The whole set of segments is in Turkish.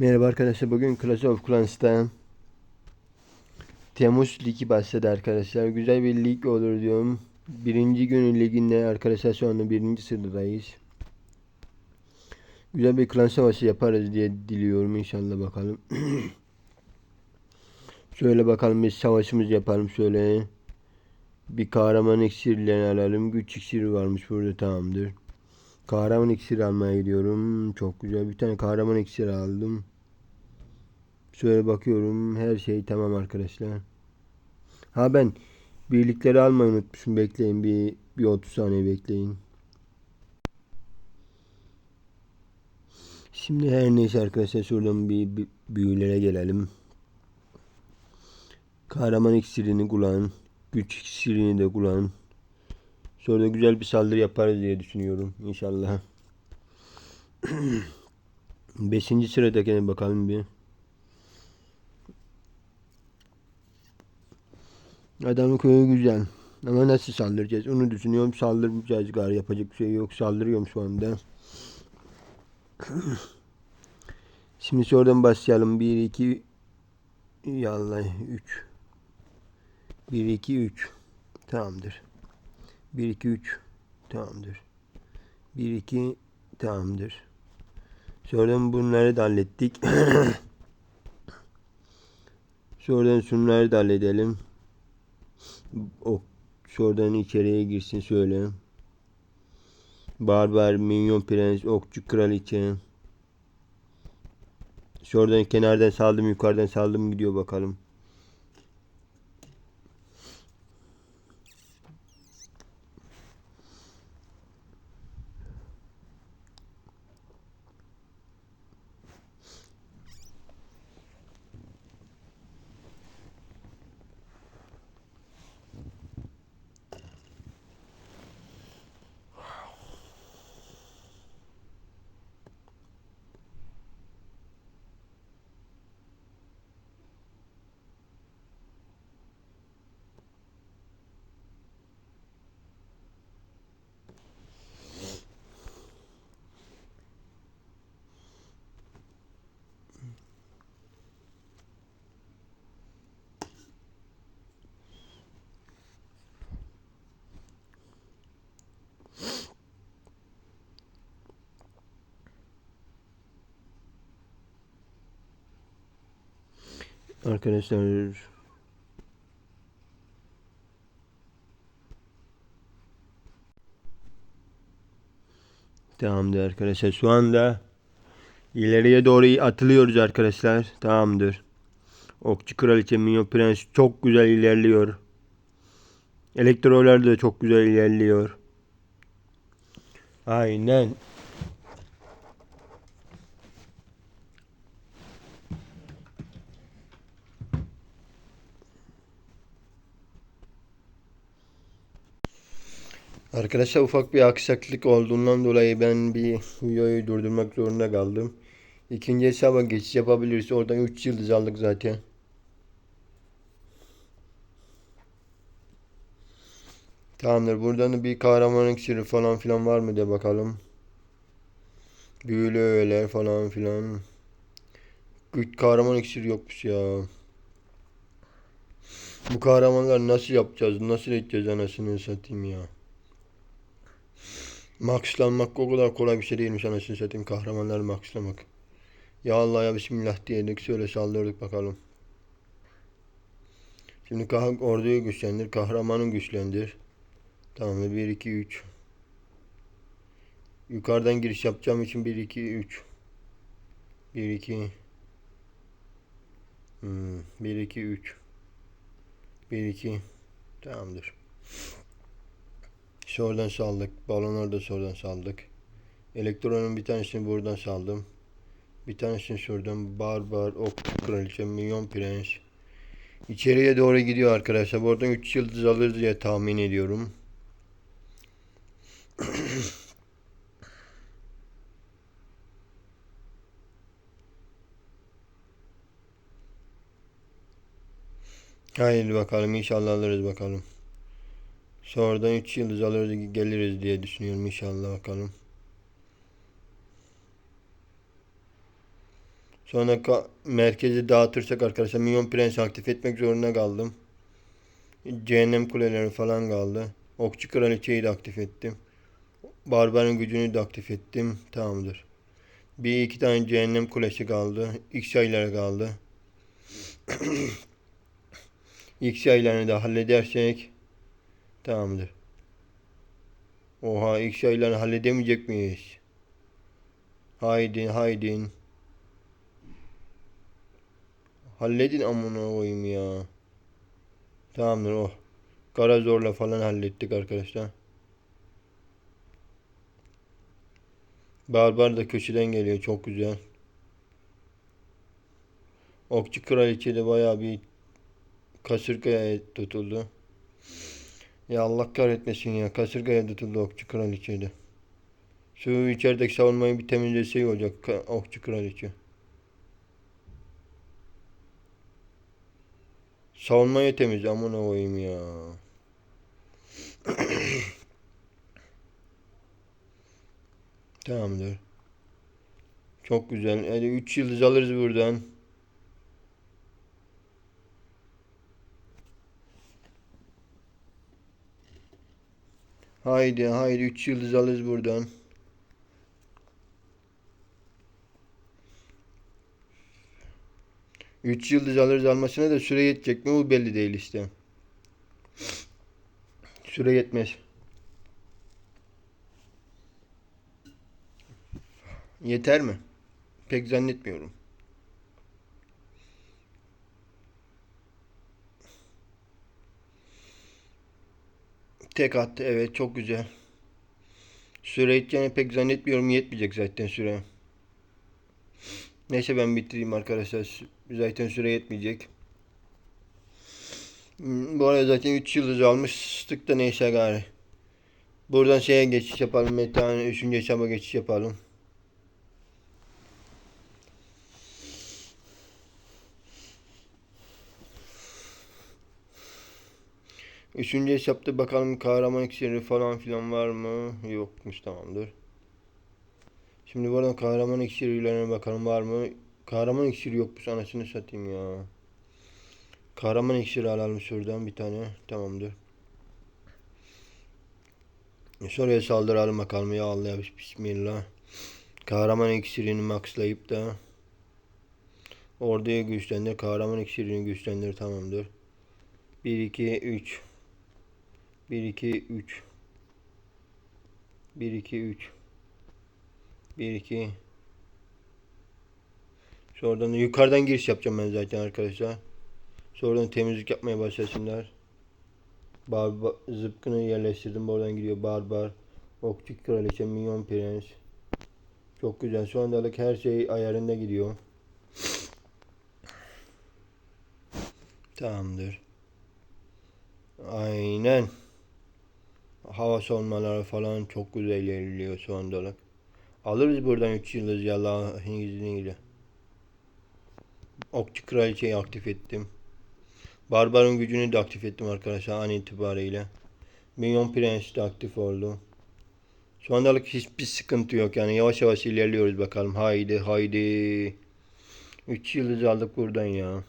Merhaba arkadaşlar. Bugün Clash of Clans'ta Temmuz Ligi başladı arkadaşlar. Güzel bir lig olur diyorum. Birinci günün liginde arkadaşlar şu anda birinci sıradayız. Güzel bir klan savaşı yaparız diye diliyorum inşallah bakalım. şöyle bakalım bir savaşımız yapalım şöyle. Bir kahraman iksirlerini alalım. Güç iksiri varmış burada tamamdır. Kahraman iksiri almaya gidiyorum. Çok güzel. Bir tane kahraman iksiri aldım. Şöyle bakıyorum. Her şey tamam arkadaşlar. Ha ben birlikleri almayı unutmuşum. Bekleyin bir, bir 30 saniye bekleyin. Şimdi her neyse arkadaşlar şuradan bir, bir büyülere gelelim. Kahraman iksirini kullan. Güç iksirini de kullan. Sonra da güzel bir saldırı yaparız diye düşünüyorum inşallah. Beşinci sıradakine bakalım bir. Adamın köyü güzel. Ama nasıl saldıracağız? Onu düşünüyorum. Saldırmayacağız galiba. Yapacak bir şey yok. Saldırıyorum şu anda. Şimdi şuradan başlayalım. 1, 2, yallah 3. 1, 2, 3. Tamamdır. 1, 2, 3. Tamamdır. 1, 2, tamamdır. Sonradan bunları da hallettik. Sonradan şunları da halledelim. O şuradan içeriye girsin söyle. Barbar, minyon prens, okçu kraliçe. Şuradan kenardan saldım, yukarıdan saldım gidiyor bakalım. Arkadaşlar Tamamdır arkadaşlar. Şu anda ileriye doğru atılıyoruz arkadaşlar. Tamamdır. Okçu Kraliçe Minyon Prens çok güzel ilerliyor. Elektrolar da çok güzel ilerliyor. Aynen. Arkadaşlar ufak bir aksaklık olduğundan dolayı ben bir videoyu durdurmak zorunda kaldım. İkinci hesaba geçiş yapabiliriz. Oradan 3 yıldız aldık zaten. Tamamdır. Buradan da bir kahraman iksiri falan filan var mı diye bakalım. Büyülü öğeler falan filan. Güç kahraman iksiri yokmuş ya. Bu kahramanlar nasıl yapacağız? Nasıl edeceğiz anasını satayım ya. Maxlanmak o kadar kolay bir şey değilmiş anasını satayım kahramanları maxlamak. Ya Allah ya Bismillah diyedik şöyle saldırdık bakalım. Şimdi kah orduyu güçlendir, kahramanı güçlendir. Tamam 1 2 3. Yukarıdan giriş yapacağım için 1 2 3. 1 2 hmm, 1 2 3. 1 2 Tamamdır. Şuradan saldık. Balonları da şuradan saldık. Elektronun bir tanesini buradan saldım. Bir tanesini şuradan barbar, ok, kraliçe, milyon prens. İçeriye doğru gidiyor arkadaşlar. Buradan 3 yıldız alırız diye tahmin ediyorum. Haydi bakalım inşallah alırız bakalım. Sonradan 3 yıldız alırız geliriz diye düşünüyorum inşallah bakalım. Sonra merkezi dağıtırsak arkadaşlar Minyon Prens aktif etmek zorunda kaldım. Cehennem kuleleri falan kaldı. Okçu Kraliçeyi de aktif ettim. Barbarın gücünü de aktif ettim. Tamamdır. Bir iki tane cehennem kulesi kaldı. X sayıları kaldı. X sayılarını da halledersek tamamdır. Oha X sayılarını halledemeyecek miyiz? Haydi haydi. Halledin amına koyayım ya. Tamamdır o. Kara zorla falan hallettik arkadaşlar. Barbar da köşeden geliyor çok güzel. Okçu kraliçe de bayağı bir kasırgaya tutuldu. Ya Allah kahretmesin ya kasırgaya tutuldu okçu kraliçe de. Şu içerideki savunmayı bir temizlese iyi olacak okçu kraliçe. Savunmayı temizle amına koyayım ya. Tamamdır. Çok güzel. Hadi 3 yıldız alırız buradan. Haydi haydi 3 yıldız alırız buradan. Üç yıldız alırız almasına da süre yetecek mi bu belli değil işte. Süre yetmez. Yeter mi? Pek zannetmiyorum. Tek attı evet çok güzel. Süre yeteceğini pek zannetmiyorum yetmeyecek zaten süre. Neyse ben bitireyim arkadaşlar. Zaten süre yetmeyecek. Hmm, Bu arada zaten 3 yıldız almıştık da neyse gari. Buradan şeye geçiş yapalım. Metehanın 3. hesaba geçiş yapalım. Üçüncü hesapta bakalım kahraman iksiri falan filan var mı? Yokmuş tamamdır. Şimdi buradan kahraman iksirlerine bakalım var mı? Kahraman iksiri yokmuş anasını satayım ya. Kahraman iksiri alalım şuradan bir tane. Tamamdır. Şuraya saldıralım bakalım ya Allah ya bismillah. Kahraman iksirini maxlayıp da orduya güçlendir. Kahraman iksirini güçlendir tamamdır. 1 2 3 1 2 3 1 2 3 1 2 Sonradan da yukarıdan giriş yapacağım ben zaten arkadaşlar. Sonradan temizlik yapmaya başlasınlar. Barbar, zıpkını yerleştirdim. Oradan gidiyor barbar. Okçu kraliçe, minyon prens. Çok güzel. Şu andalık her şey ayarında gidiyor. Tamamdır. Aynen. Hava savunmaları falan çok güzel ilerliyor şu andalık. Alırız buradan 3 yıldız ya Allah'ın izniyle. Okçu kraliçeyi aktif ettim. Barbarın gücünü de aktif ettim arkadaşlar an itibariyle. Minyon Prens de aktif oldu. Şu andalık hiçbir sıkıntı yok yani yavaş yavaş ilerliyoruz bakalım. Haydi haydi. 3 yıldız aldık buradan ya.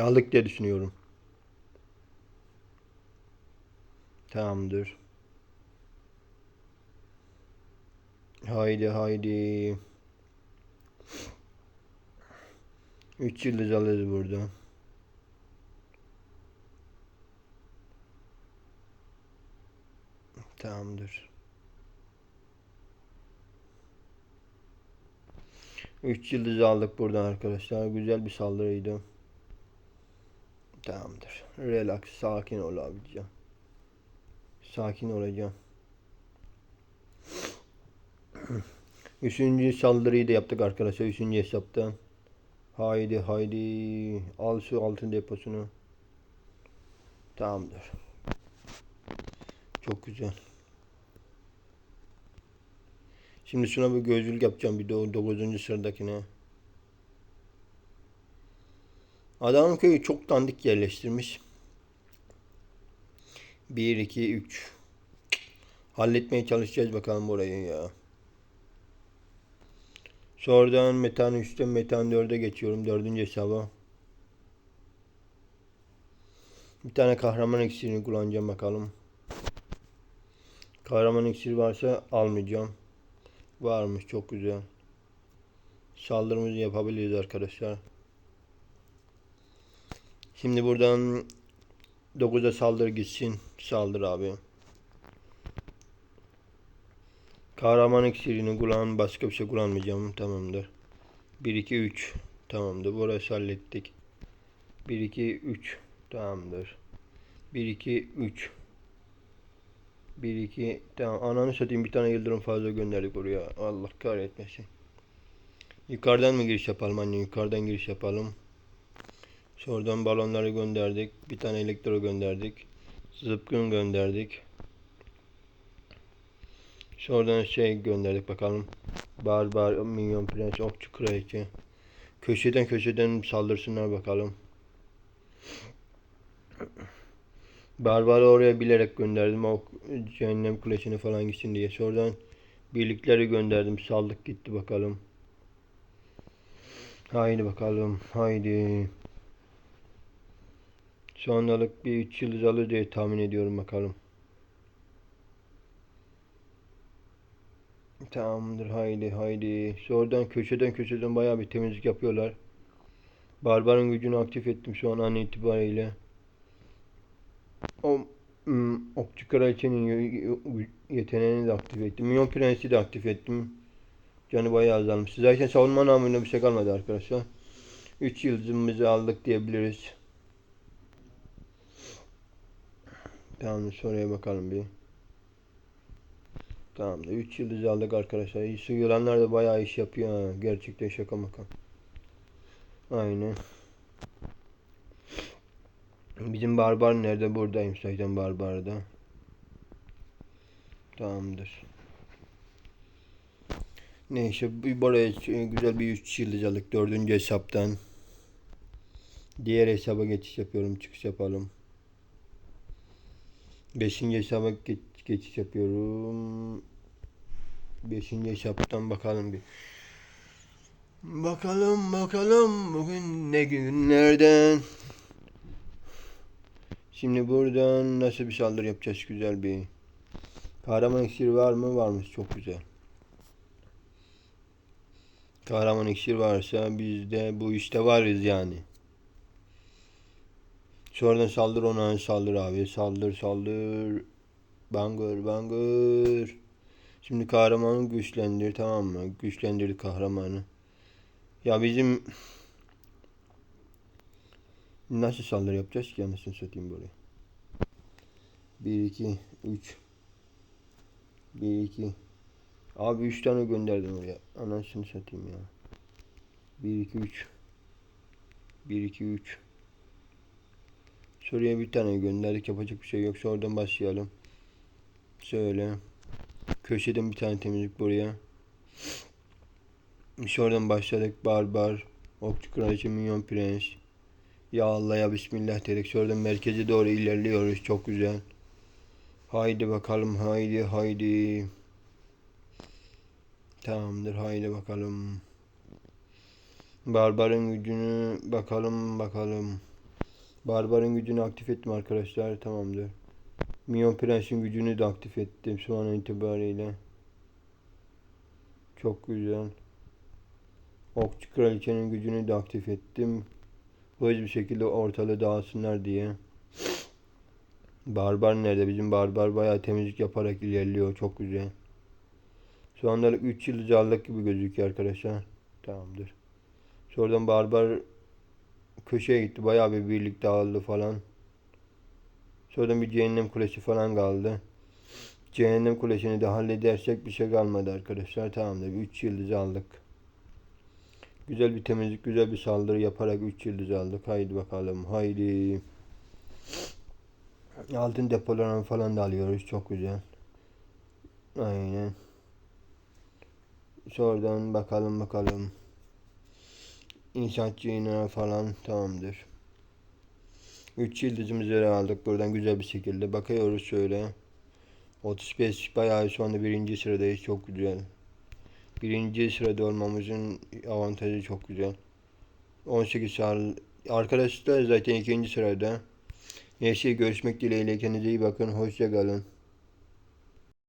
Aldık diye düşünüyorum. Tamamdır. Haydi haydi. 3 yıldız alırız burada. Tamamdır. 3 yıldız aldık buradan arkadaşlar. Güzel bir saldırıydı. Tamamdır. Relax, sakin ol. Sakin olacağım. Üçüncü saldırıyı da yaptık arkadaşlar. Üçüncü hesapta. Haydi haydi. Al şu altın deposunu. Tamamdır. Çok güzel. Şimdi şuna bir gözlük yapacağım. Bir de o 9. sıradakine. Adamın köyü çok dandik yerleştirmiş. 1, 2, 3. Halletmeye çalışacağız bakalım burayı ya. Sonradan metan 3'ten metan 4'e geçiyorum. Dördüncü hesaba. Bir tane kahraman iksirini kullanacağım bakalım. Kahraman iksiri varsa almayacağım. Varmış çok güzel. Saldırımızı yapabiliriz arkadaşlar. Şimdi buradan 9'a saldır gitsin. Saldır abi. Kahraman iksirini kullan. Başka bir şey kullanmayacağım. Tamamdır. 1 2 3. Tamamdır. Burası hallettik. 1 2 3. Tamamdır. 1 2 3. 1 2 tamam ananı satayım bir tane yıldırım fazla gönderdik oraya. Allah kahretmesin. Yukarıdan mı giriş yapalım anne? Yukarıdan giriş yapalım. Sonradan balonları gönderdik. Bir tane elektro gönderdik. Zıpkın gönderdik. Sonradan şey gönderdik bakalım. Barbar, Minyon Prens, Okçu Kraliçe. Köşeden köşeden saldırsınlar bakalım. Barbarı oraya bilerek gönderdim. O cehennem kulesine falan gitsin diye. Sonradan birlikleri gönderdim. Saldık gitti bakalım. Haydi bakalım. Haydi. Sonralık bir 3 yıldız alır diye tahmin ediyorum bakalım. Tamamdır haydi haydi. Sonradan köşeden köşeden bayağı bir temizlik yapıyorlar. Barbarın gücünü aktif ettim şu an an itibariyle. O ım, okçu kraliçenin yeteneğini de aktif ettim. Minyon prensi de aktif ettim. Canı bayağı azalmış. Zaten savunma namına bir şey kalmadı arkadaşlar. 3 yıldızımızı aldık diyebiliriz. Tamam soruya bakalım bir. Tamam da 3 yıldız aldık arkadaşlar. Su yılanlar da bayağı iş yapıyor ha. Gerçekten şaka maka. Aynen. Bizim barbar nerede? Buradayım zaten barbarda. Tamamdır. Neyse buraya güzel bir 3 yıldız aldık. Dördüncü hesaptan. Diğer hesaba geçiş yapıyorum. Çıkış yapalım. Beşinci hesaba geç, geçiş yapıyorum. Beşinci hesaptan bakalım bir. Bakalım bakalım bugün ne günlerden. Şimdi buradan nasıl bir saldırı yapacağız güzel bir. Kahraman iksiri var mı? Varmış çok güzel. Kahraman iksir varsa biz de bu işte varız yani. Sonradan saldır ona saldır abi. Saldır saldır. Bangır bangır. Şimdi kahramanı güçlendir tamam mı? Güçlendirdi kahramanı. Ya bizim nasıl saldırı yapacağız ki anasını satayım buraya. 1 2 3 1 2 Abi 3 tane gönderdim oraya. Anasını satayım ya. 1 2 3 1 2 3 Şuraya bir tane gönderdik. Yapacak bir şey yoksa oradan başlayalım. Şöyle. Köşeden bir tane temizlik buraya. Biz oradan başladık. Barbar. Okçu Kraliçe Minyon Prens. Ya Allah ya Bismillah dedik. Şuradan merkeze doğru ilerliyoruz. Çok güzel. Haydi bakalım. Haydi haydi. Tamamdır. Haydi bakalım. Barbarın gücünü bakalım bakalım. Barbarın gücünü aktif ettim arkadaşlar. Tamamdır. Minyon Prens'in gücünü de aktif ettim şu an itibariyle. Çok güzel. Okçu Kraliçenin gücünü de aktif ettim. Hızlı bir şekilde ortalığı dağıtsınlar diye. Barbar nerede? Bizim barbar bayağı temizlik yaparak ilerliyor. Çok güzel. Şu anda 3 yıldız gibi gözüküyor arkadaşlar. Tamamdır. Sonradan barbar köşeye gitti. Bayağı bir birlik dağıldı falan. Sonradan bir cehennem kulesi falan kaldı. Cehennem kulesini de halledersek bir şey kalmadı arkadaşlar. Tamamdır. 3 yıldız aldık. Güzel bir temizlik, güzel bir saldırı yaparak 3 yıldız aldık. Haydi bakalım. Haydi. Altın depolarını falan da alıyoruz. Çok güzel. Aynen. Sonradan bakalım bakalım. İnşaatçı falan tamamdır. 3 yıldızımızı aldık buradan güzel bir şekilde. Bakıyoruz şöyle. 35 bayağı şu anda birinci sıradayız. Çok güzel. Birinci sırada olmamızın avantajı çok güzel. 18 saat. Arkadaşlar zaten ikinci sırada. Neyse görüşmek dileğiyle kendinize iyi bakın. Hoşça kalın.